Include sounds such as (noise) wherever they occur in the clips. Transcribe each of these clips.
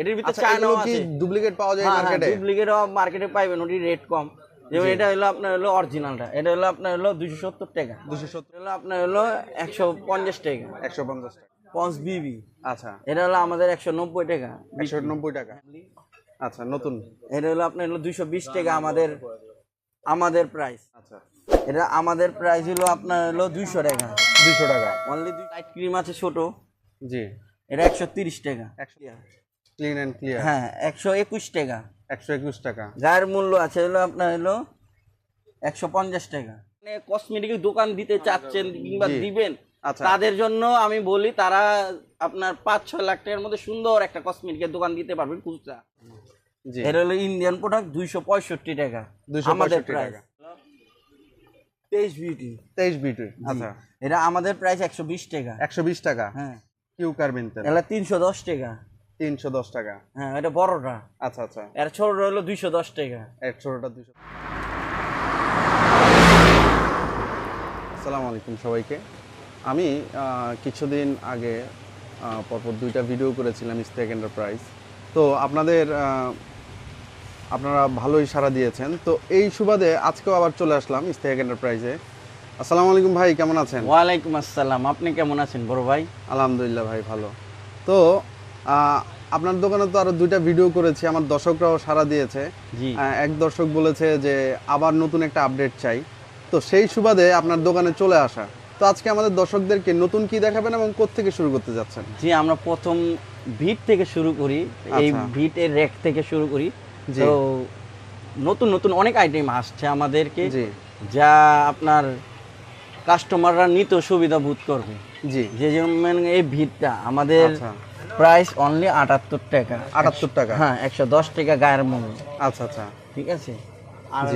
এটার ভিতরে আচ্ছা চায়নাও আছে। ডুপ্লিকেট পাওয়া যায় মার্কেটে ডুপ্লিকেট মার্কেটে পাইবেন ওটি রেট কম। যেমন এটা হলো আপনার হলো অরিজিনালটা এটা হলো আপনার হলো দুশো সত্তর টাকা। দুশো সত্তর। হলো আপনার হলো একশো পঞ্চাশ টাকা। একশো পঞ্চাশ টাকা। পঞ্চ বিবি আচ্ছা। এটা হলো আমাদের একশো নব্বই টাকা। একশো নব্বই টাকা। আচ্ছা নতুন। এটা হলো আপনার হলো দুশো বিশ টাকা আমাদের আমাদের প্রাইস আচ্ছা। এটা আমাদের প্রাইস হলো আপনার হলো দুইশো টাকা। দুশো টাকা। অনলি দুই ক্রিম আছে ছোট। জি। এটা একশো তিরিশ টাকা। একশো ক্লিন অ্যান্ড ক্লিয়ার। হ্যাঁ একশো একুশ টাকা। একশো একুশ টাকা। গায়ের মূল্য আছে হলো আপনার হলো একশো পঞ্চাশ টাকা। মানে কসমেটিক দোকান দিতে চাচ্ছেন কিংবা দিবেন আচ্ছা। তাদের জন্য আমি বলি তারা আপনার পাঁচ ছয় লাখ টাকার মধ্যে সুন্দর একটা কসমেটিকের দোকান দিতে পারবেন খুচরা। এটা হলো ইন্ডিয়ান প্রোডাক্ট দুইশো পঁয়ষট্টি টাকা। 265 আমাদের টাকা। প্রাইস তেইশ বিউটি। তেইশ বিটি আচ্ছা। এটা আমাদের প্রাইস একশো বিশ টাকা। একশো বিশ টাকা। হ্যাঁ। কিউ কার্বিন তেল এটা তিনশো দশ টাকা। তিনশো দশ টাকা। হ্যাঁ এটা বড়টা। আচ্ছা আচ্ছা। এর ছোটটা হলো দুইশো দশ টাকা। একশোটা দুশো আসসালামু আলাইকুম সবাইকে। আমি কিছুদিন আগে পরপর দুইটা ভিডিও করেছিলাম স্টেক এন্টারপ্রাইজ তো আপনাদের আপনারা ভালোই সাড়া দিয়েছেন। তো এই সুবাদে আজকেও আবার চলে আসলাম স্টেক এন্টারপ্রাইজে আসসালামু আলাইকুম ভাই কেমন আছেন? ওয়ালাইকুম আসসালাম। আপনি কেমন আছেন বড় ভাই? আলহামদুলিল্লাহ ভাই ভালো। তো আপনার দোকানে তো আরও দুইটা ভিডিও করেছি আমার দর্শকরাও সাড়া দিয়েছে। এক দর্শক বলেছে যে আবার নতুন একটা আপডেট চাই। তো সেই সুবাদে আপনার দোকানে চলে আসা। তো আজকে আমাদের দর্শকদেরকে নতুন কি দেখাবেন এবং কোত্থেকে শুরু করতে যাচ্ছেন? জি আমরা প্রথম ভিট থেকে শুরু করি এই আচ্ছা। ভিটের র্যাক থেকে শুরু করি। তো নতুন নতুন অনেক আইটেম আসছে আমাদেরকে জি। যা আপনার কাস্টমাররা নিতে সুবিধা বোধ করবে। জি। যে যেমন এই ভিটটা আমাদের আচ্ছা। প্রাইস অনলি আটাত্তর টাকা। আটাত্তর টাকা? হ্যাঁ একশো দশ টাকা গায়ের মূল্য। আচ্ছা আচ্ছা। ঠিক আছে? আর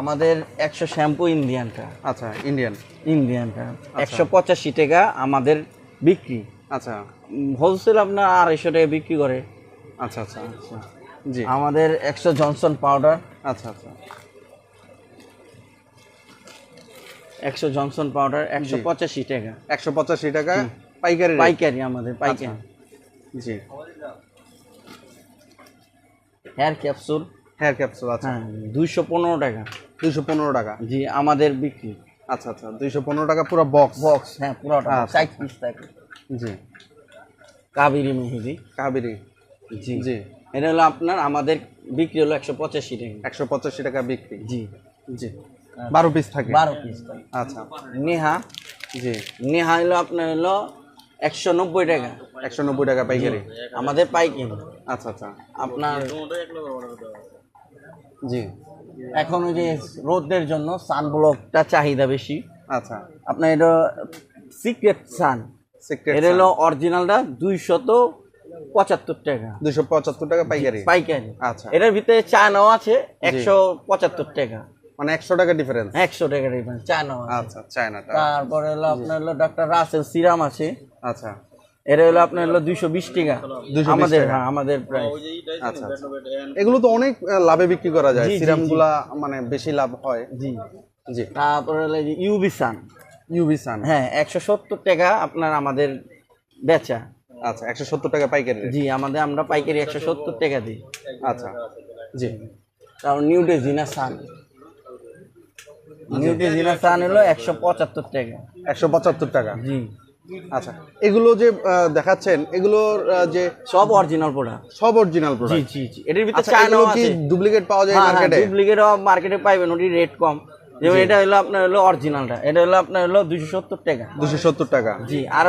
আমাদের একশো শ্যাম্পু ইন্ডিয়ানটা। আচ্ছা ইন্ডিয়ান। ইন্ডিয়ানটা। একশো পঁচাশি টাকা আমাদের বিক্রি। আচ্ছা। হোলসেল আপনার আড়াইশো টাকা বিক্রি করে। আচ্ছা আচ্ছা। আচ্ছা। জি। আমাদের একশো জনসন পাউডার আচ্ছা আচ্ছা। একশো জনসন পাউডার একশো পঁচাশি টাকা। একশো পঁচাশি টাকা পাইকারি পাইকারি আমাদের পাইকারি। জি। হেয়ার ক্যাপসুল হেয়ার ক্যাপসুল আচ্ছা। হ্যাঁ দুইশো পনেরো টাকা। দুইশো পনেরো টাকা? জি আমাদের বিক্রি। আচ্ছা আচ্ছা দুইশো পনেরো টাকা পুরো বক্স বক্স হ্যাঁ পুরোটা। আচ্ছা। পিস থাকে জি। কাবেরি মেহেদি। কাবেরি। জি। জি। এটা হলো আপনার আমাদের বিক্রি হলো একশো পঁচাশি টাকা। একশো পঁচাশি টাকা বিক্রি। জি। জি। বারো পিস থাকে। বারো পিস আচ্ছা। নেহা। জি। নেহা হলো আপনার হলো একশো নব্বই টাকা। একশো নব্বই টাকা পাইকারি? আমাদের পাইকারি। আচ্ছা আচ্ছা। আপনার জি। এখন ওই যে রোদের জন্য সানব্লকটা চাহিদা বেশি। আচ্ছা। আপনার এটা সিক্রেট সান সিক্রেট এটা হলো অরিজিনালটা দুইশত পঁচাত্তর টাকা। দুশো পঁচাত্তর টাকা পাইকারি? পাইকারি। আচ্ছা। এটার ভিতরে চায়নাও আছে একশো পঁচাত্তর টাকা। মানে একশো টাকা ডিফারেন্স একশো টাকা ডিফারেন্স চায়নাও আছে আচ্ছা চায়নাটা। তারপরে হলো আপনার হলো ডাক্তার রাসেল সিরাম আছে। আচ্ছা। এটা হলো আপনার হলো দুইশো বিশ টাকা। আমাদের হ্যাঁ আমাদের প্রাইস আচ্ছা আচ্ছা। এগুলো তো অনেক লাভে বিক্রি করা যায়। জি, জি, সিরামগুলা মানে বেশি লাভ হয়। জি। জি। তারপরে হলো ইউবি সান ইউবি সান হ্যাঁ একশো সত্তর টাকা আপনার আমাদের বেচা। আচ্ছা একশো সত্তর টাকা পাইকারি জি আমাদের আমরা পাইকারি একশো সত্তর টাকা দিই। আচ্ছা। জি। তারপর নিউটেজিনা সান নিউটেজিনা সান হলো একশো পঁচাত্তর টাকা। একশো পঁচাত্তর টাকা? জি। আচ্ছা। এগুলো যে আহ, দেখাচ্ছেন এগুলোর যে সব অরিজিনাল প্রোডাক্ট সব অরিজিনাল প্রোডাক্ট জি জি এটার ভিতরে আচ্ছা চায়নাও কি আছে। ডুপ্লিকেট পাওয়া যায় মার্কেটে ডুপ্লিকেট মার্কেটে পাইবেন ওটি রেট কম। যেমন এটা হলো আপনার হলো অরিজিনালটা এটা হলো আপনার হলো দুশো সত্তর টাকা। দুশো সত্তর টাকা। জি আর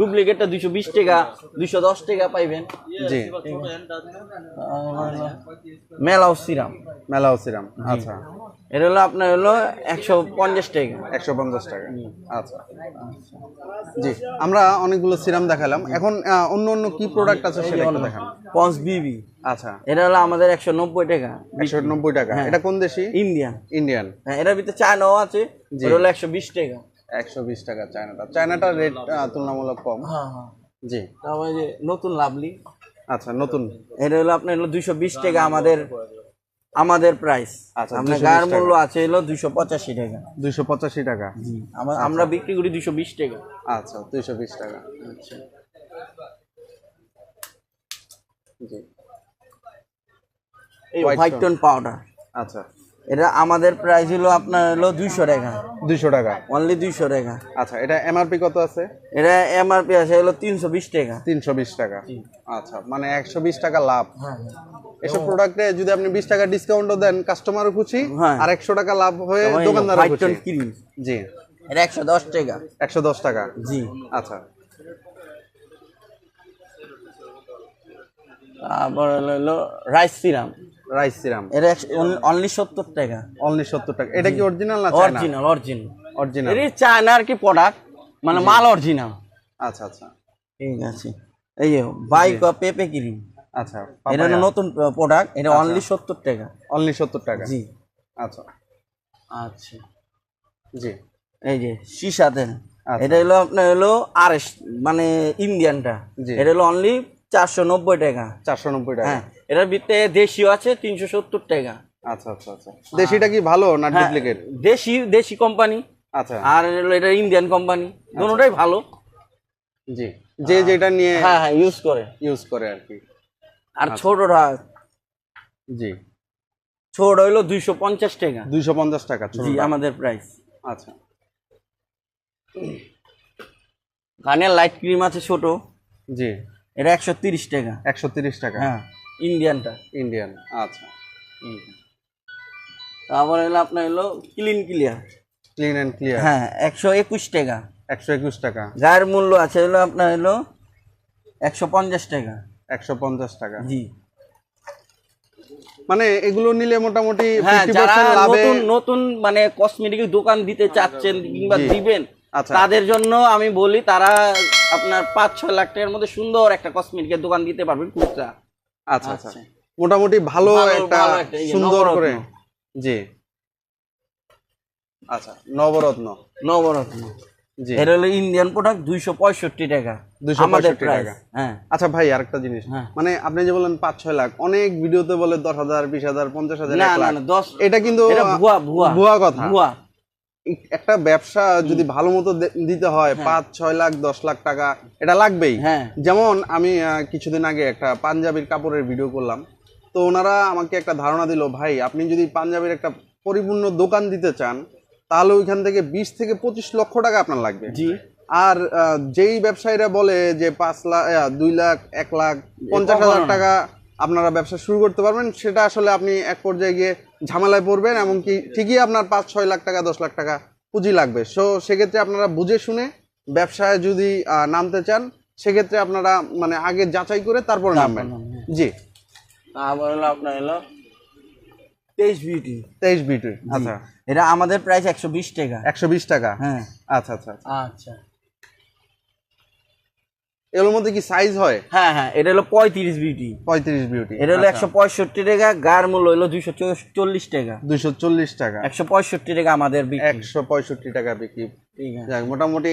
ডুপ্লিকেটটা দুশো বিশ টাকা দুশো দশ টাকা পাইবেন। জি। মেলাও সিরাম। মেলাও সিরাম। আচ্ছা। এটা হলো আপনার হলো একশো পঞ্চাশ টাকা। একশো পঞ্চাশ টাকা। আচ্ছা। জি আমরা অনেকগুলো সিরাম দেখালাম। এখন অন্য অন্য কি প্রোডাক্ট আছে সেটা একটু দেখান। পঞ্চ বিবি। আচ্ছা। এটা হলো আমাদের একশো নব্বই টাকা। একশো নব্বই টাকা। এটা কোন দেশি? Indian Indian. হ্যাঁ এটার ভিতরে চায়নাও আছে। এটা হলো একশো বিশ টাকা। একশো বিশ টাকা চায়নাটা। চায়নাটার রেট তুলনামূলক কম। হ্যাঁ হ্যাঁ। জি। তারপরে যে নতুন লাভলি। আচ্ছা নতুন। এটা হলো আপনার হলো দুইশো বিশ টাকা আমাদের আমাদের প্রাইস আচ্ছা, আপনার 220 মূল্য আছে হলো দুইশো পঁচাশি টাকা। দুইশো পঁচাশি টাকা। আমরা বিক্রি করি দুইশো বিশ টাকা। আচ্ছা দুইশো বিশ টাকা। আচ্ছা। জি। এই হোয়াইট টোন পাউডার আচ্ছা। এটা আমাদের প্রাইস হলো আপনার হলো দুইশো টাকা। দুইশো টাকা। অনলি দুইশো টাকা। আচ্ছা এটা এমআরপি কত আছে? এটা এমআরপি আছে হলো তিনশো বিশ টাকা। তিনশো বিশ টাকা। আচ্ছা মানে একশো বিশ টাকা লাভ। হ্যাঁ। এসব প্রোডাক্টে যদি আপনি বিশ টাকা ডিসকাউন্টও দেন কাস্টমারও খুশি হ্যাঁ। আর একশো টাকা লাভ হয়ে দোকানদারও খুশি। ক্রিম জি। এটা একশো দশ টাকা। একশো দশ টাকা। জি। আচ্ছা। তারপর হলো রাইস সিরাম রাইস সিরাম এটা অনলি সত্তর টাকা। অনলি সত্তর টাকা। এটা কি অরিজিনাল না চায়না অরিজিনাল অরিজিনাল অরিজিনাল এটা চায়না আর কি প্রোডাক্ট মানে মাল অরিজিনাল আচ্ছা আচ্ছা। ঠিক আছে। এই যে বাইক পেপে ক্রিম আচ্ছা এটা নতুন প্রোডাক্ট এটা অনলি সত্তর টাকা। অনলি সত্তর টাকা? জি। আচ্ছা। আচ্ছা। জি। এই যে সীসা তেল আচ্ছা। এটা হলো আপনার হলো আরএস মানে ইন্ডিয়ানটা। এটা হলো অনলি চারশো নব্বই টাকা। চারশো নব্বই টাকা। হ্যাঁ এটার ভিতরে দেশিও আছে তিনশো সত্তর টাকা। আচ্ছা আচ্ছা আচ্ছা। দেশিটা কি ভালো না হ্যাঁ, ডুপ্লিকেট দেশি দেশি কোম্পানি আচ্ছা। আর হলো এটা ইন্ডিয়ান কোম্পানি দুটোটাই ভালো। জি। যে যেটা নিয়ে হ্যাঁ হ্যাঁ ইউজ করে। ইউজ করে আর কি। আর ছোটটা জি। ছোট হইল দুইশো পঞ্চাশ টাকা। দুইশো পঞ্চাশ টাকা জি আমাদের প্রাইস আচ্ছা। কানের লাইট ক্রিম আছে ছোট। জি। এটা একশো তিরিশ টাকা। একশো তিরিশ টাকা। হ্যাঁ ইন্ডিয়ানটা ইন্ডিয়ান আচ্ছা। তারপরে হলো আপনার হলো clean clear clean and clear হ্যাঁ একশো একুশ টাকা। একশো একুশ টাকা। গায়ের মূল্য আছে হলো আপনার হলো একশো পঞ্চাশ টাকা। একশো পঞ্চাশ টাকা। জি। মানে এগুলো নিলে মোটামুটি হ্যাঁ যারা নতুন নতুন মানে কসমেটিক দোকান দিতে চাচ্ছেন কিংবা দিবেন আচ্ছা। তাদের জন্য আমি বলি তারা আপনার পাঁচ ছয় লাখ টাকার মধ্যে সুন্দর একটা কসমেটিকের দোকান দিতে পারবেন খুচরা আচ্ছা আচ্ছা। আচ্ছা। মোটামুটি ভালো একটা ভালো একটা, এই যে সুন্দর করে জি। আচ্ছা নবরত্ন। নবরত্ন। এটা হলো ইন্ডিয়ান প্রোডাক্ট দুইশো পঁয়ষট্টি টাকা। 265 আমাদের টাকা। হ্যাঁ। আচ্ছা ভাই আরেকটা জিনিস। হ্যাঁ। মানে আপনি যে বললেন পাঁচ ছয় লাখ অনেক ভিডিওতে বলে দশ হাজার বিশ হাজার পঞ্চাশ হাজার না না দশ এটা কিন্তু ভুয়া ভুয়া ভুয়া কথা। ভুয়া। একটা ব্যবসা যদি ভালো মতো দিতে হয় পাঁচ ছয় লাখ দশ লাখ টাকা এটা লাগবেই। হ্যাঁ। যেমন আমি কিছুদিন আগে একটা পাঞ্জাবির কাপড়ের ভিডিও করলাম। তো ওনারা আমাকে একটা ধারণা দিল ভাই আপনি যদি পাঞ্জাবির একটা পরিপূর্ণ দোকান দিতে চান তাহলে ওইখান থেকে বিশ থেকে পঁচিশ লক্ষ টাকা আপনার লাগবে। জি। আর যেই ব্যবসায়ীরা বলে যে পাঁচ লাখ দুই লাখ এক লাখ পঞ্চাশ হাজার টাকা আপনারা ব্যবসা শুরু করতে পারবেন সেটা আসলে আপনি এক পর্যায়ে গিয়ে ঝামেলায় পড়বেন এমনকি ঠিকই আপনার পাঁচ ছয় লাখ টাকা দশ লাখ টাকা পুঁজি লাগবে। সো সেক্ষেত্রে আপনারা বুঝে শুনে ব্যবসায় যদি নামতে চান সেক্ষেত্রে আপনারা মানে আগে যাচাই করে তারপরে নামবেন। জি। আপনার হলো তেইশ বিউটি তেইশ বিটি আচ্ছা। এটা আমাদের প্রাইস একশো বিশ টাকা। একশো বিশ টাকা? হ্যাঁ। আচ্ছা আচ্ছা আচ্ছা। এগুলোর মধ্যে কি সাইজ হয়? হ্যাঁ হ্যাঁ। এটা হলো পঁয়ত্রিশ বিউটি পঁয়ত্রিশ বিউটি। এটা হলো একশো পঁয়ষট্টি টাকা। গায়ের মূল্য হলো দুইশো চল্লিশ টাকা। দুইশো চল্লিশ টাকা। একশো পঁয়ষট্টি টাকা আমাদের একশো পঁয়ষট্টি টাকা বিক্রি। ঠিক আছে। যাক মোটামুটি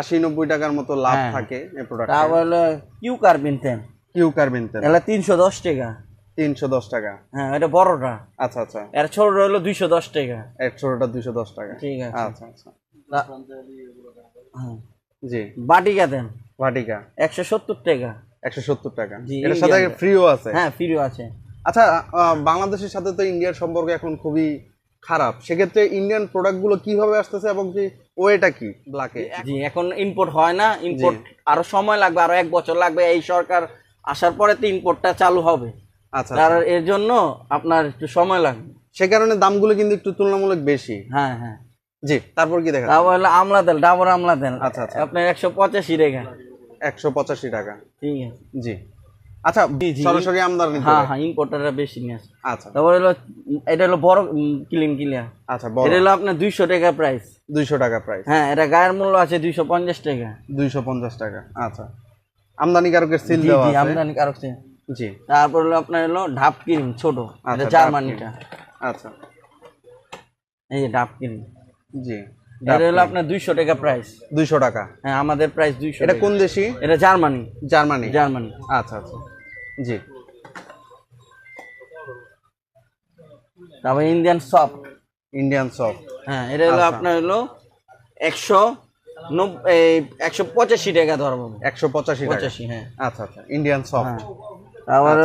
আশি নব্বই টাকার মতো লাভ হ্যাঁ। থাকে এই প্রোডাক্ট তারপর হলো কিউ কার্বিন তেল কিউ কার্বিন তেল এটা তিনশো দশ টাকা। তিনশো দশ টাকা। হ্যাঁ এটা বড়টা। আচ্ছা আচ্ছা। এর ছোট হলো দুইশো দশ টাকা। একশোটা দুইশো দশ টাকা। ঠিক আছে। আচ্ছা আচ্ছা। হ্যাঁ। জি। বাটিকা দেন। ভাটিকা একশো সত্তর টাকা। একশো সত্তর টাকা। এটার সাথে ফ্রিও আছে? হ্যাঁ ফ্রিও আছে। আচ্ছা বাংলাদেশের সাথে তো ইন্ডিয়ার সম্পর্ক এখন খুবই খারাপ। সেক্ষেত্রে ইন্ডিয়ান প্রোডাক্টগুলো কীভাবে আসতেছে এবং কি ওয়েটা কি ব্ল্যাকে জি এখন ইম্পোর্ট হয় না। ইম্পোর্ট আরও সময় লাগবে আরও এক বছর লাগবে। এই সরকার আসার পরে তো ইম্পোর্টটা চালু হবে। আচ্ছা তার এর জন্য আপনার একটু সময় লাগবে। সে কারণে দামগুলো কিন্তু একটু তুলনামূলক বেশি। হ্যাঁ হ্যাঁ। জি তারপর কি দেখা তারপর হলো আমলা তেল ডাবর আমলা তেল। আচ্ছা, আচ্ছা। আপনার একশো পঁচাশি টাকা। একশো পঁচাশি টাকা। ঠিক আছে। জি। আচ্ছা। সরাসরি আমদানি হ্যাঁ হ্যাঁ ইম্পোর্টাররা বেশি নিয়ে আসে। আচ্ছা। তারপর হলো এটা হলো বড় ক্লিন ক্লিয়ার আচ্ছা বড়। এটা হলো আপনার দুইশো টাকা প্রাইস দুইশো টাকা প্রাইস হ্যাঁ এটা গায়ের মূল্য আছে দুইশো পঞ্চাশ টাকা। দুইশো পঞ্চাশ টাকা। আচ্ছা। আমদানিকারকের সিল দেওয়া আমদানি কারক থেকে। জি। তারপর হলো আপনার হলো ঢাপ ক্রিম ছোট। এটা আচ্ছা, জার্মানিটা। আচ্ছা। এই যে ডাব ক্রিম। জি এটা হলো আপনার দুইশো টাকা প্রাইস দুইশো টাকা। হ্যাঁ আমাদের প্রাইস দুইশো এটা কোন দেশি? এটা জার্মানি। জার্মানি। জার্মানি। আচ্ছা আচ্ছা। জি। তারপর ইন্ডিয়ান ইন্ডিয়ান হ্যাঁ এটা হলো আচ্ছা। আপনার হলো একশো একশো পঁচাশি টাকা ধরবো। একশো পঁচাশি পঁচাশি হ্যাঁ। আচ্ছা আচ্ছা। ইন্ডিয়ান সফট হ্যাঁ তারপর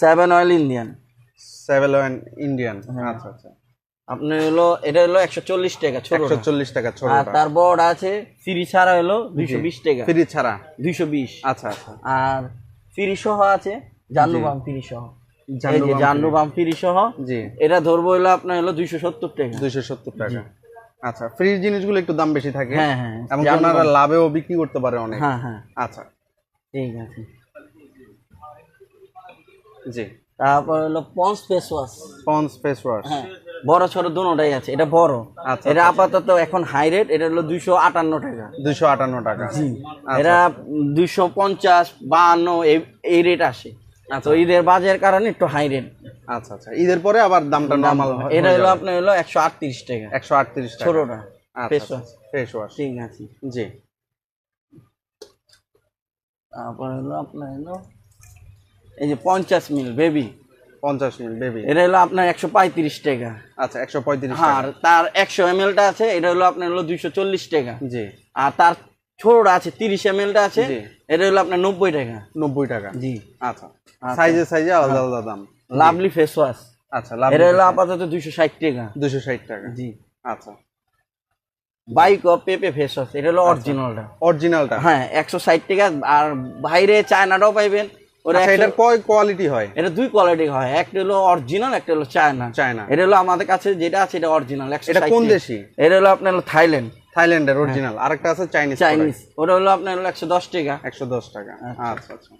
seven oil Indian seven oil Indian আচ্ছা আচ্ছা। আপনার হলো এটা হলো একশো চল্লিশ টাকা ছোট একশো চল্লিশ টাকা আর ছোটটা তার বড় আছে ফ্রি ছাড়া হলো দুইশো বিশ টাকা। ফ্রি ছাড়া? দুইশো বিশ। আচ্ছা আচ্ছা। আর ফ্রি সহ আছে জান্নু বাম ফ্রি সহ। যে বাম ফ্রি সহ জি। এটা ধরবো হলো আপনার হলো দুইশো সত্তর টাকা। দুইশো সত্তর টাকা। আচ্ছা ফ্রি জিনিসগুলো একটু দাম বেশি থাকে। হ্যাঁ হ্যাঁ। এবং ওনারা লাভেও বিক্রি করতে পারে অনেক। হ্যাঁ হ্যাঁ। আচ্ছা। ঠিক আছে। জি। তারপর হলো Pond's face wash Pond's face wash হ্যাঁ। বড় ছোট দুটোটাই আছে এটা বড়। আচ্ছা, এটা আপাতত এখন হাই রেট এটা হলো দুইশো আটান্ন টাকা। দুইশো আটান্ন টাকা। জি। আচ্ছা। এটা দুইশো পঞ্চাশ বাহান্ন এই- রেট আসে। তো ঈদের বাজার কারণে একটু হাই রেট আচ্ছা আচ্ছা। ঈদের পরে আবার দামটা নর্মাল এটা হলো আপনার হলো একশো আটত্রিশ টাকা। একশো আটত্রিশ ছোটটা। ফেস আচ্ছা। ওয়াশ ফেস ওয়াশ ঠিক আছে। জি। তারপর হলো আপনার হলো এই যে পঞ্চাশ মিল বেবি পঞ্চাশ মিল বেবি এটা হলো আপনার একশো পঁয়ত্রিশ টাকা। আচ্ছা একশো পঁয়ত্রিশ হ্যাঁ আর তার একশো এম টা আছে এটা হলো আপনার হলো দুইশো চল্লিশ টাকা। জি। আর তার ছোটটা আছে তিরিশ এম এলটা আছে এটা হলো আপনার নব্বই টাকা। নব্বই টাকা। জি। আচ্ছা। সাইজে সাইজে আলাদা আলাদা দাম। লাভলি ফেস ওয়াশ আচ্ছা এটা হলো আপাতত দুইশো ষাট টাকা। দুশো ষাট টাকা। জি। আচ্ছা। বাইক অফ পেপে ফেস ওয়াশ এটা হলো অরিজিনালটা অরিজিনালটা হ্যাঁ একশো ষাট টাকা আর বাইরে চায়নাটাও পাইবেন। ওরা আচ্ছা 100 এটার কয় কোয়ালিটি হয়? এটা দুই কোয়ালিটি হয়। একটা হলো অরিজিনাল একটা হলো চায়না চায়না এটা হলো আমাদের কাছে যেটা আছে এটা অরিজিনাল এটা কোন দেশি? এটা হলো আপনার হলো থাইল্যান্ড থাইল্যান্ডের অরিজিনাল আরেকটা আছে চাইনিজ চাইনিজ ওটা হলো আপনার হলো একশো দশ টাকা। একশো দশ টাকা। আচ্ছা। আচ্ছা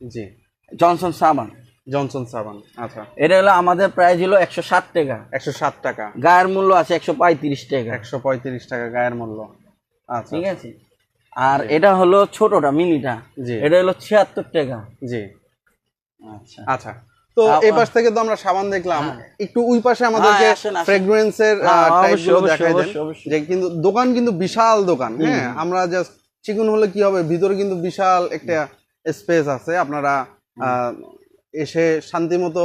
জি। জনসন সাবান জনসন সাবান আচ্ছা। এটা হলো আমাদের প্রাইস হলো একশো ষাট টাকা। একশো সাত টাকা। গায়ের মূল্য আছে একশো পঁয়ত্রিশ টাকা। একশো পঁয়ত্রিশ টাকা গায়ের মূল্য। আচ্ছা ঠিক আছে? আর এটা হলো ছোটটা মিনিটা। এটা হলো ছিয়াত্তর টাকা। জি। আচ্ছা। আচ্ছা। তো এই পাশ থেকে তো আমরা সাবান দেখলাম। একটু ওই পাশে আমাদেরকে হ্যাঁ, আসেন। ফ্রেগ্রেন্সের হ্যাঁ, দেখাই দেন। যে কিন্তু দোকান কিন্তু বিশাল দোকান হ্যাঁ? আমরা জাস্ট চিকন হলে কি হবে? ভিতরে কিন্তু বিশাল একটা স্পেস আছে। আপনারা এসে শান্তি মতো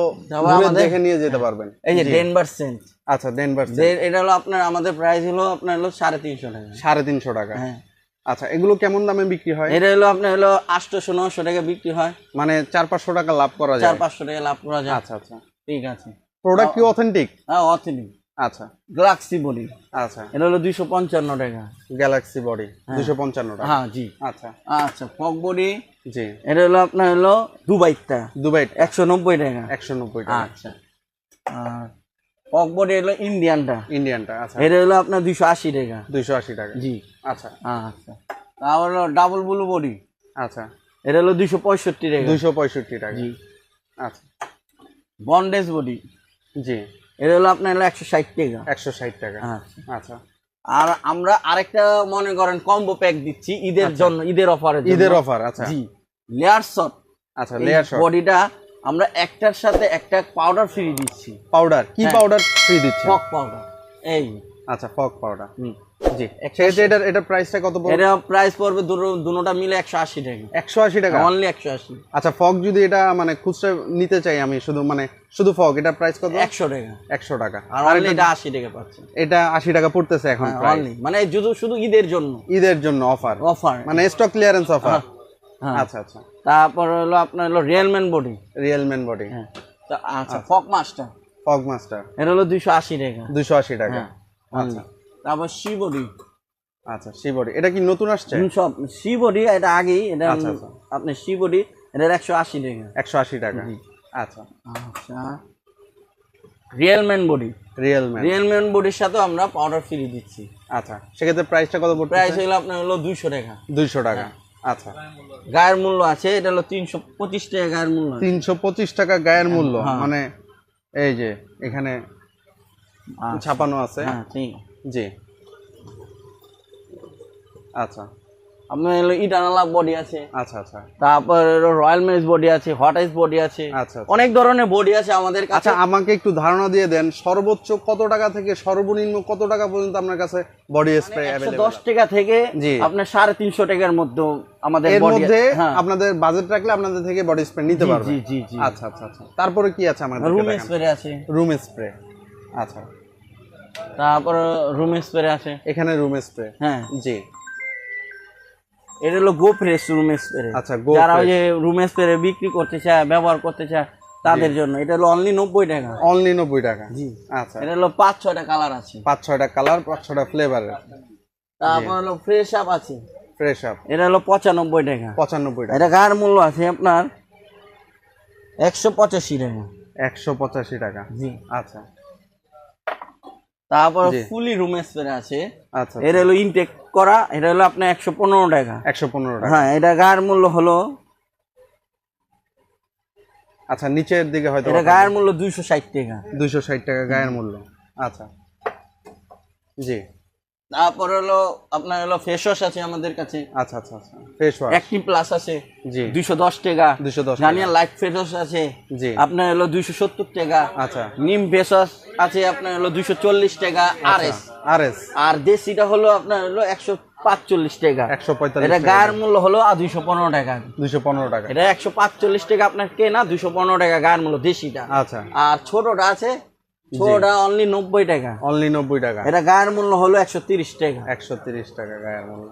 দেখে নিয়ে যেতে পারবেন। এই যে ডেনভার সেন্ট আচ্ছা ডেনভার এটা হলো আপনার আমাদের প্রাইস হলো আপনার হলো সাড়ে তিনশো টাকা। সাড়ে তিনশো টাকা। হ্যাঁ। আচ্ছা এগুলো কেমন দামে বিক্রি হয়? এটা হলো আপনার হলো আটশোশো নশো টাকা বিক্রি হয়। মানে চার পাঁচশো টাকা লাভ করা যায়। চার পাঁচশো টাকা লাভ করা যায়। আচ্ছা আচ্ছা। ঠিক আছে। প্রোডাক্ট কি অথেন্টিক হ্যাঁ অথেনিক আচ্ছা। গ্যালাক্সি বডি আচ্ছা। এটা হলো দুইশো পঞ্চান্ন টাকা। গ্যালাক্সি বডি দুশো পঞ্চান্ন টাকা। হ্যাঁ জি। আচ্ছা। আচ্ছা ফক বডি জি। এটা হলো আপনার হলো দুবাইটা। দুবাই একশো নব্বই টাকা। একশো নব্বই টাকা। আচ্ছা। আর ফক বডি হলো ইন্ডিয়ানটা ইন্ডিয়ানটা আচ্ছা। এটা হলো আপনার দুইশো আশি টাকা। দুইশো আশি টাকা। জি। আচ্ছা। আচ্ছা। তারপর হলো ডাবল ব্লু বডি আচ্ছা। এটা হলো দুইশো পঁয়ষট্টি টাকা। দুইশো পঁয়ষট্টি টাকা। জি। আচ্ছা। বন্ডেজ বডি জি। এটা হলো আপনার হলো একশো ষাট টাকা। একশো ষাট টাকা। আচ্ছা আচ্ছা। আর আমরা আরেকটা মনে করেন কম্বো প্যাক দিচ্ছি ঈদের জন্য ঈদের অফারের ঈদের অফার আচ্ছা। জি। লেয়ার শট আচ্ছা লেয়ার শট বডিটা আমরা একটার সাথে একটা পাউডার ফ্রি দিচ্ছি। পাউডার কি হ্যাঁ। পাউডার ফ্রি দিচ্ছি ফক পাউডার এই আচ্ছা ফক পাউডার। জি। সেক্ষেত্রে এটার এটার প্রাইসটা কত পড়বে? এটা প্রাইস পড়বে দুটো দুটোটা মিলে একশো আশি টাকা। একশো আশি টাকা? অনলি একশো আশি। আচ্ছা ফগ যদি এটা মানে খুচরা নিতে চাই আমি শুধু মানে শুধু ফগ এটার প্রাইস কত? একশো টাকা। একশো টাকা। আর এটা আশি টাকা পাচ্ছে। এটা আশি টাকা পড়তেছে এখন অনলি মানে শুধু শুধু ঈদের জন্য। ঈদের জন্য অফার অফার মানে স্টক ক্লিয়ারেন্স অফার হ্যাঁ। আচ্ছা আচ্ছা। তারপর হলো আপনার হলো real man body real man body হ্যাঁ। তা আচ্ছা ফক মাস্টার ফক মাস্টার এটা হলো দুইশো আশি টাকা। দুশো আশি টাকা। আচ্ছা। তারপর সি বডি আচ্ছা সি বডি এটা কি নতুন আসছে? সব সি বডি এটা আগেই এটা আচ্ছা, আচ্ছা। আপনার সি বডি এটা একশো আশি টাকা। একশো আশি টাকা। আচ্ছা। আচ্ছা। Real man body real man real man বডির সাথে আমরা পাউডার ফ্রি দিচ্ছি। আচ্ছা। সেক্ষেত্রে প্রাইসটা কত পড়ছে প্রাইস হলো আপনার হলো দুইশো টাকা। দুইশো টাকা। আচ্ছা। গায়ের মূল্য আছে এটা হলো তিনশো পঁচিশ টাকা গায়ের মূল্য তিনশো পঁচিশ টাকা গায়ের মূল্য হ্যাঁ। মানে এই যে এখানে আচ্ছা, ছাপানো আছে। হ্যাঁ জি। আচ্ছা। আপনার হলো ইটানালা বডি আছে। আচ্ছা আচ্ছা। তারপর রয়্যাল মেস বডি আছে হট আইস বডি আছে। আচ্ছা আচ্ছা। অনেক ধরনের বডি আছে আমাদের কাছে। আচ্ছা আমাকে একটু ধারণা দিয়ে দেন সর্বোচ্চ কত টাকা থেকে সর্বনিম্ন কত টাকা পর্যন্ত আপনার কাছে বডি স্প্রে অ্যাভেলেবল দশ টাকা থেকে আপনার সাড়ে তিনশো টাকার মধ্যে আমাদের এর মধ্যে হ্যাঁ। আপনাদের বাজেট রাখলে আপনাদের থেকে বডি স্প্রে নিতে জি, পারবে। জি জি জি। আচ্ছা আচ্ছা আচ্ছা। তারপরে কি আছে আমাদের রুম স্প্রে আছে। রুম স্প্রে আচ্ছা। তারপর রুম স্প্রে আছে। এখানে রুম স্প্রে হ্যাঁ। জি। এটা হলো গো ফ্রেশ রুম স্প্রে আচ্ছা, যারা ওই যে রুম স্প্রে বিক্রি করতে চায় ব্যবহার করতে চায় তাদের জন্য। এটা হলো অনলি নব্বই টাকা। অনলি নব্বই টাকা। জি। আচ্ছা। এটা হলো পাঁচ ছয়টা কালার আছে। পাঁচ ছয়টা কালার পাঁচ ছয়টা ফ্লেভারের তারপর হলো ফ্রেশ আপ আছে। ফ্রেশ আপ এটা হলো পঁচানব্বই টাকা। পঁচানব্বই টাকা। এটা গায়ের মূল্য আছে আপনার একশো পঁচাশি টাকা। একশো পঁচাশি টাকা। জি। আচ্ছা। তারপর। ফুলি রুম স্প্রে আছে। আচ্ছা এটা হলো ইনটেক করা এটা হলো আপনার একশো পনেরো টাকা। একশো পনেরো টাকা। হ্যাঁ এটা গায়ের মূল্য হলো আচ্ছা নিচের দিকে হয়তো এটা গায়ের মূল্য দুইশো ষাট টাকা। দুইশো ষাট টাকা গায়ের মূল্য। আচ্ছা। জি। তারপর হলো আপনার হলো ফেস ওয়াশ আছে আমাদের কাছে। আচ্ছা আচ্ছা আচ্ছা। ফেস ওয়াশ অ্যাক্টিভ প্লাস আছে। জি। দুইশো দশ টাকা। দুইশো দশ গার্নিয়ার লাইট ফেস ওয়াশ আছে। জি। আপনার হলো দুইশো সত্তর টাকা। আচ্ছা। নিম ফেস ওয়াশ আছে আপনার হলো দুইশো চল্লিশ টাকা। আর এস আর এস আর দেশিটা হলো আপনার হলো একশো পাঁচচল্লিশ টাকা। একশো পঁয়তাল্লিশ এটা গায়ের মূল্য হলো দুইশো পনেরো টাকা। দুইশো পনেরো টাকা। এটা একশো পাঁচচল্লিশ টাকা আপনার কেনা দুইশো পনেরো টাকা গায়ের মূল্য দেশিটা। আচ্ছা। আর ছোটটা আছে ছোটটা অনলি নব্বই টাকা। অনলি নব্বই টাকা। এটা গায়ের মূল্য হলো একশো তিরিশ টাকা। একশো তিরিশ টাকা গায়ের মূল্য।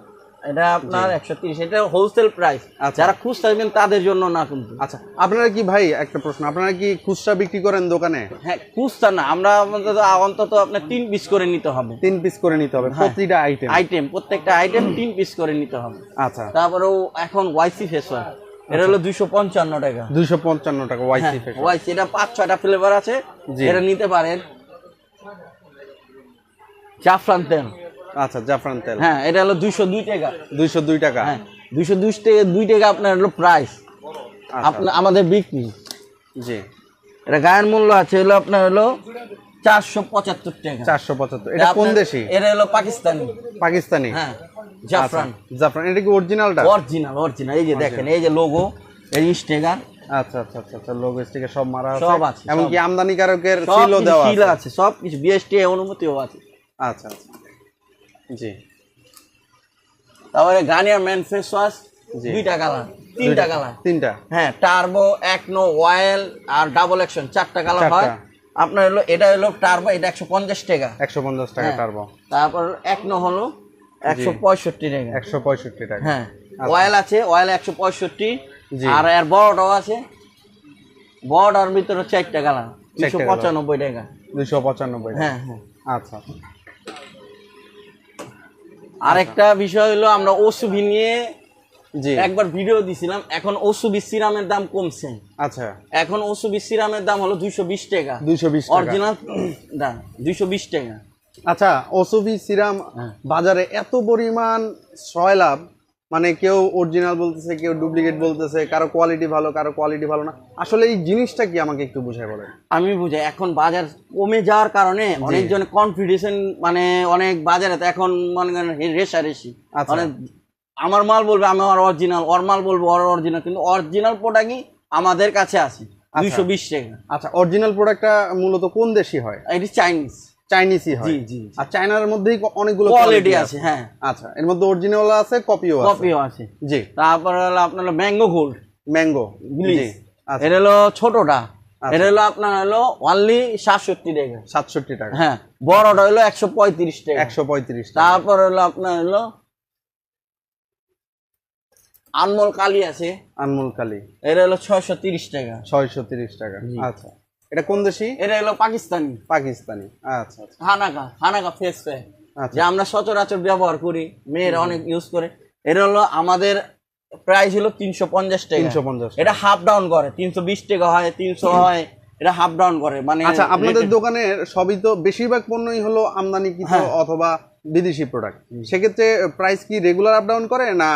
এটা আপনার একশো তিরিশ এটা হোলসেল প্রাইস আচ্ছা। যারা খুচরা নেবেন তাদের জন্য না কিন্তু। আচ্ছা আপনারা কি ভাই একটা প্রশ্ন আপনারা কি খুচরা বিক্রি করেন দোকানে? হ্যাঁ খুচরা না আমরা অন্তত অন্তত আপনার তিন পিস করে নিতে হবে। তিন পিস করে নিতে হবে প্রতিটা আইটেম আইটেম প্রত্যেকটা আইটেম তিন পিস করে নিতে হবে। আচ্ছা। তারপরেও এখন ওয়াইসি ফেস এটা হলো দুইশো পঞ্চান্ন টাকা। দুইশো পঞ্চান্ন টাকা ওয়াইসি ফেস ওয়াইসি এটা পাঁচ ছয়টা ফ্লেভার আছে। এটা নিতে পারেন। জাফরান তেল। আচ্ছা জাফরান তেল। হ্যাঁ এটা হলো দুইশো দুই টাকা। দুইশো দুই টাকা। হ্যাঁ দুইশো দুই টাকা দুই টাকা আপনার হলো প্রাইস আচ্ছা। আপনার আমাদের বিক্রি। জি। এটা গায়ের মূল্য আছে হলো আপনার হলো চারশো পঁচাত্তর টাকা। চারশো পঁচাত্তর। এটা কোন দেশি? এটা হলো পাকিস্তানি। পাকিস্তানি। হ্যাঁ। জাফরান। আচ্ছা, জাফরান এটা কি অরিজিনালটা অরিজিনাল অরিজিনাল এই যে দেখেন এই যে লোগো এই স্টেগার আচ্ছা আচ্ছা আচ্ছা আচ্ছা লোগো স্টিকে সব মারা সব আছে আছে, এমনকি সব। আমদানিকারকের সিলও দেওয়া আছে। আছে সব কিছু। বিএসটি অনুমতিও আছে। আচ্ছা আচ্ছা। জি। তারপরে গার্নিয়ার ম্যান ফেস ওয়াশ। দুইটা কালার তিনটা কালার তিনটা। হ্যাঁ টার্বো একনো অয়েল আর ডাবল অ্যাকশন চারটা কালার হয়। আপনার হলো এটা হলো টার্বো এটা একশো পঞ্চাশ টাকা। একশো পঞ্চাশ টাকা হ্যাঁ। টার্বো তারপর একনো হলো একশো পঁয়ষট্টি টাকা। একশো পঁয়ষট্টি টাকা। হ্যাঁ। অয়েল আছে অয়েল একশো পঁয়ষট্টি। আর এর বড়টাও আছে বড়টার ভিতরে চারটা কালার দুশো পঁচানব্বই টাকা। দুইশো পঁচানব্বই হ্যাঁ হ্যাঁ। আচ্ছা। আরেকটা বিষয় হলো আমরা ওসুবি নিয়ে জি। একবার ভিডিও দিছিলাম এখন ওসুবি সিরামের দাম কমছে। আচ্ছা। এখন ওসুবি সিরামের দাম হলো দুইশো বিশ টাকা। দুইশো বিশ অরিজিনাল (clears throat) দাম দুইশো বিশ টাকা। আচ্ছা ওসুবি সিরাম হ্যাঁ। বাজারে এত পরিমাণ ছয় লাভ মানে কেউ অরিজিনাল বলতেছে কেউ ডুপ্লিকেট বলতেছে কারও কোয়ালিটি ভালো কারও কোয়ালিটি ভালো না। আসলে এই জিনিসটা কি আমাকে একটু বুঝাই বলেন? আমি বুঝাই এখন বাজার কমে যাওয়ার কারণে অনেকজন কনফিডেন্স মানে অনেক বাজারে তো এখন মনে করেন রেশারেশি। আচ্ছা। মানে আমার মাল বলবে আমি আমার অরিজিনাল ওর মাল বলব ওর অরিজিনাল কিন্তু অরিজিনাল প্রোডাক্টই আমাদের কাছে আছে দুইশো বিশ টাকা। আচ্ছা অরিজিনাল প্রোডাক্টটা মূলত কোন দেশি হয়? এটি চাইনিজ চাইনিজই হয়। জি জি আর চায়নার মধ্যেই অনেকগুলো কোয়ালিটি আছে হ্যাঁ। আচ্ছা এর মধ্যে অরিজিনাল আছে কপিও আছে। কপিও আছে। জি। তারপর হলো আপনার ম্যাঙ্গো গোল্ড ম্যাঙ্গো জি। আচ্ছা। এটা হলো ছোটটা। এটা হলো আপনার হলো অনলি সাতষট্টি টাকা। সাতষট্টি টাকা। হ্যাঁ বড়টা হলো একশো পঁয়ত্রিশ টাকা। একশো পঁয়ত্রিশ তারপর হলো আপনার হলো আনমোল কালি আছে। আনমোল কালি। এটা হলো ছয়শো তিরিশ টাকা। ছয়শো তিরিশ টাকা। আচ্ছা। এটা কোন দেশি? এটা হলো পাকিস্তানি। পাকিস্তানি। আচ্ছা আচ্ছা। হানাকা হানাকা ফেস আচ্ছা। যে আমরা সচরাচর ব্যবহার করি মেয়েরা অনেক ইউজ করে। এটা হলো আমাদের প্রাইস হলো তিনশো পঞ্চাশ টাকা। তিনশো পঞ্চাশ এটা হাফ ডাউন করে। তিনশো বিশ টাকা হয় তিনশো হয় এটা হাফ ডাউন করে। মানে আচ্ছা আপনাদের দোকানের সবই তো বেশিরভাগ পণ্যই হলো আমদানি হ্যাঁ। অথবা বিদেশি প্রোডাক্ট সেক্ষেত্রে প্রাইস কি রেগুলার আপ ডাউন করে না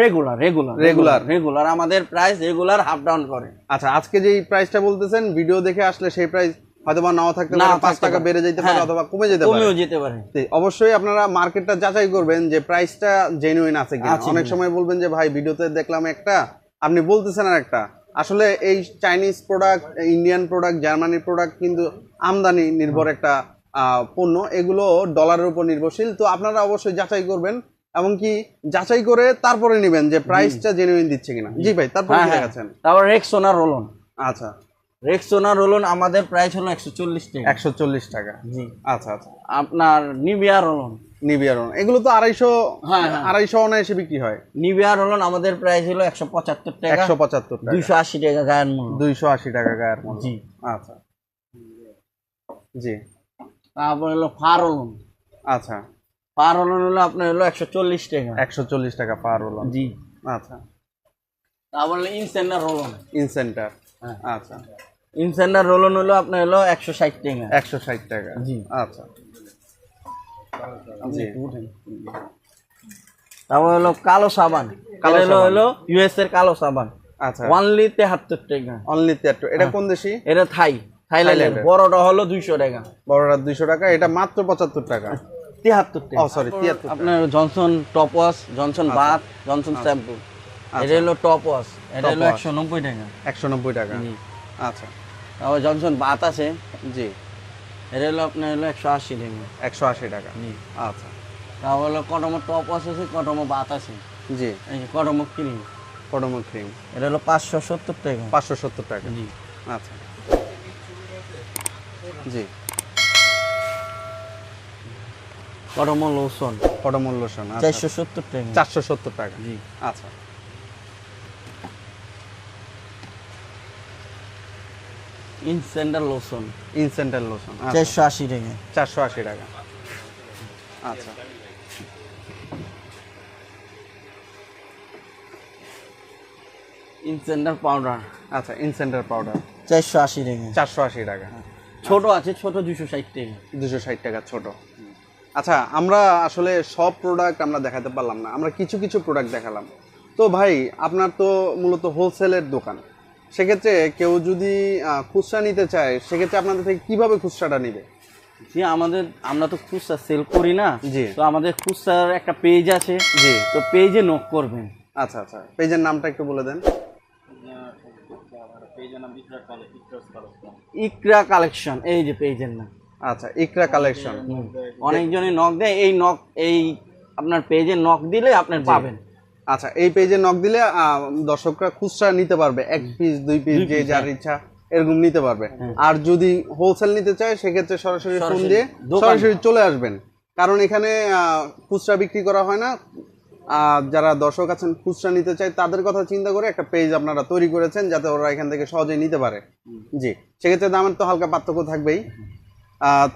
রেগুলার রেগুলার Regular. রেগুলার আমাদের প্রাইস রেগুলার হাফ ডাউন করে। আচ্ছা আজকে যেই প্রাইসটা বলতেছেন ভিডিও দেখে আসলে সেই প্রাইস হয়তো বা নাও থাকতে পারে পাঁচ টাকা বেড়ে যেতে পারে হ্যাঁ। অথবা কমে যেতে পারে। কমেও যেতে পারে। অবশ্যই আপনারা মার্কেটটা যাচাই করবেন যে প্রাইসটা জেনুইন আছে কিনা। অনেক সময় বলবেন যে ভাই ভিডিওতে দেখলাম একটা আপনি বলতেছেন আর একটা। আসলে এই চাইনিজ প্রোডাক্ট ইন্ডিয়ান প্রোডাক্ট জার্মানির প্রোডাক্ট কিন্তু আমদানি নির্ভর একটা পণ্য এগুলো ডলারের উপর নির্ভরশীল। তো আপনারা অবশ্যই যাচাই করবেন এমনকি যাচাই করে তারপরে নেবেন যে প্রাইসটা জেনুইন দিচ্ছে কিনা। জি ভাই তারপরে হ্যাঁ কি হ্যাঁ। দেখাচ্ছেন তারপর রেক্সোনা রোলন আচ্ছা। রেক্সোনা রোলন আমাদের প্রাইস হলো একশো চল্লিশ টাকা। একশো চল্লিশ টাকা। জি। আচ্ছা আচ্ছা। আপনার নিবিয়া রোলন নিবিয়া রোলন এগুলো তো আড়াইশো হ্যাঁ, হ্যাঁ। আড়াইশো অনায়াসে বিক্রি হয়। নিবিয়ার হলো আমাদের প্রাইস হলো একশো পঁচাত্তর টাকা। একশো পঁচাত্তর টাকা। দুইশো আশি টাকা গায়ের মূল্য। দুইশো আশি টাকা গায়ের মূল্য। জি। আচ্ছা। জি। তারপর হলো ফার রোলন আচ্ছা। ফার রোলন হলো আপনার হলো একশো চল্লিশ টাকা। একশো চল্লিশ টাকা পার রোলন জি। আচ্ছা। তারপর হলো ইনসেন্ডার রোলন। ইনসেন্টার। হ্যাঁ। আচ্ছা। ইনসেন্ডার রোলন হলো আপনার হলো একশো ষাট টাকা। একশো ষাট টাকা। জি। আচ্ছা। তারপর হলো কালো সাবান। কালো হলো ইউএস এর কালো সাবান। আচ্ছা। ওয়ানলি তেহাত্তর টাকা। অনলি তিয়াত্তর এটা কোন দেশি? এটা থাই। থাইল্যান্ডের। বড়টা হলো দুইশো টাকা। বড়রা দুইশো টাকা এটা মাত্র পঁচাত্তর টাকা। তিয়াত্তর টাকা। ও সরি তিয়াত্তর আপনার Johnson top wash Johnson bath Johnson shampoo. এটা হলো টপ ওয়াশ এটা হলো wash। একশো নব্বই টাকা। একশো নব্বই টাকা। জি। আচ্ছা। তারপর জনসন বাথ আছে। জি। এটা হলো আপনার হলো একশো আশি টাকা। একশো আশি টাকা। জি। আচ্ছা। তারপর হলো কটমো টপ ওয়াশ আছে কটমো বাথ আছে। জি। এই কটমো ক্রিম। পডমো ক্রিম। এটা হলো পাঁচশো সত্তর টাকা। পাঁচশো সত্তর টাকা। জি। আচ্ছা। জি। কটমো লোশন পডমো লোশন চারশো সত্তর টাকা। চারশো সত্তর টাকা। জি। আচ্ছা। ইনসেন্ডার লোশন ইনসেন্টাল লোশন চারশো আশি টাকা। চারশো আশি টাকা। আচ্ছা। ইনসেন্ডার পাউডার। আচ্ছা ইনসেন্টার পাউডার। চারশো আশি টাকা। চারশো আশি টাকা। ছোট আছে ছোট দুশো ষাট টাকা। দুশো ষাট টাকা ছোট। আচ্ছা আমরা আসলে সব প্রোডাক্ট আমরা দেখাতে পারলাম না। আমরা কিছু কিছু প্রোডাক্ট দেখালাম। তো ভাই আপনার তো মূলত হোলসেলের দোকান। সেক্ষেত্রে কেউ যদি খুচরা নিতে চায় সেক্ষেত্রে আপনাদের থেকে কীভাবে খুচরাটা নিবে? জি আমাদের আমরা তো খুচরা সেল করি না। জি। তো আমাদের খুচরার একটা পেজ আছে। জি। তো পেজে নক করবেন। আচ্ছা আচ্ছা। পেজের নামটা একটু বলে দেন। ইকরা কালেকশন। এই যে পেজের নাম। আচ্ছা ইকরা কালেকশন। অনেকজনে নক দেয় এই নক এই আপনার পেজে নক দিলে আপনার পাবেন। আচ্ছা এই পেজে নক দিলে দর্শকরা খুচরা নিতে পারবে। এক পিস দুই পিস যে যার ইচ্ছা এরকম নিতে পারবে। আর যদি হোলসেল নিতে চায় সেক্ষেত্রে সরাসরি ফোন সরাসরি দিয়ে সরাসরি চলে আসবেন। কারণ এখানে আহ, খুচরা বিক্রি করা হয় না। যারা দর্শক আছেন খুচরা নিতে চায় তাদের কথা চিন্তা করে একটা পেজ আপনারা তৈরি করেছেন যাতে ওরা এখান থেকে সহজেই নিতে পারে। জি সেক্ষেত্রে দামের তো হালকা পার্থক্য থাকবেই।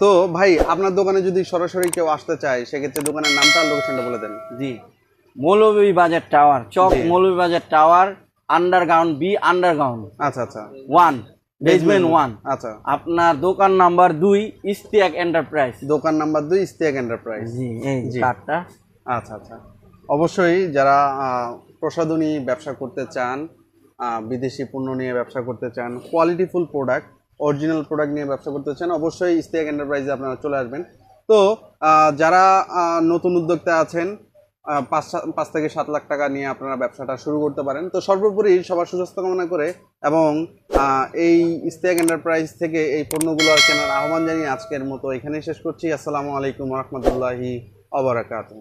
তো ভাই আপনার দোকানে যদি সরাসরি কেউ আসতে চায় সেক্ষেত্রে দোকানের নামটা আর লোকেশনটা বলে দেন। জি মৌলভী বাজার টাওয়ার চক। মৌলভী বাজার টাওয়ার আন্ডারগ্রাউন্ড বি আন্ডারগ্রাউন্ড আচ্ছা আচ্ছা। ওয়ান বেসমেন্ট ওয়ান আচ্ছা। আপনার দোকান নাম্বার দুই ইস্তিয়াক এন্টারপ্রাইজ দোকান নাম্বার দুই ইস্তিয়াক এন্টারপ্রাইজ জি এই জি। কার্ডটা আচ্ছা আচ্ছা। অবশ্যই যারা প্রসাধনী ব্যবসা করতে চান বিদেশি পণ্য নিয়ে ব্যবসা করতে চান কোয়ালিটিফুল প্রোডাক্ট অরিজিনাল প্রোডাক্ট নিয়ে ব্যবসা করতে চান, অবশ্যই ইস্তিয়াক এন্টারপ্রাইজে আপনারা চলে আসবেন। তো যারা নতুন উদ্যোক্তা আছেন পাঁচ পাঁচ থেকে সাত লাখ টাকা নিয়ে আপনারা ব্যবসাটা শুরু করতে পারেন, তো সর্বোপরি সবার সুস্বাস্থ্য কামনা করে এবং এই ইস্তিয়াক এন্টারপ্রাইজ থেকে এই পণ্যগুলো আর কেনার আহ্বান জানিয়ে আজকের মতো এখানেই শেষ করছি। আসসালামু আলাইকুম রহমতুল্লাহি অবরাকাতুহ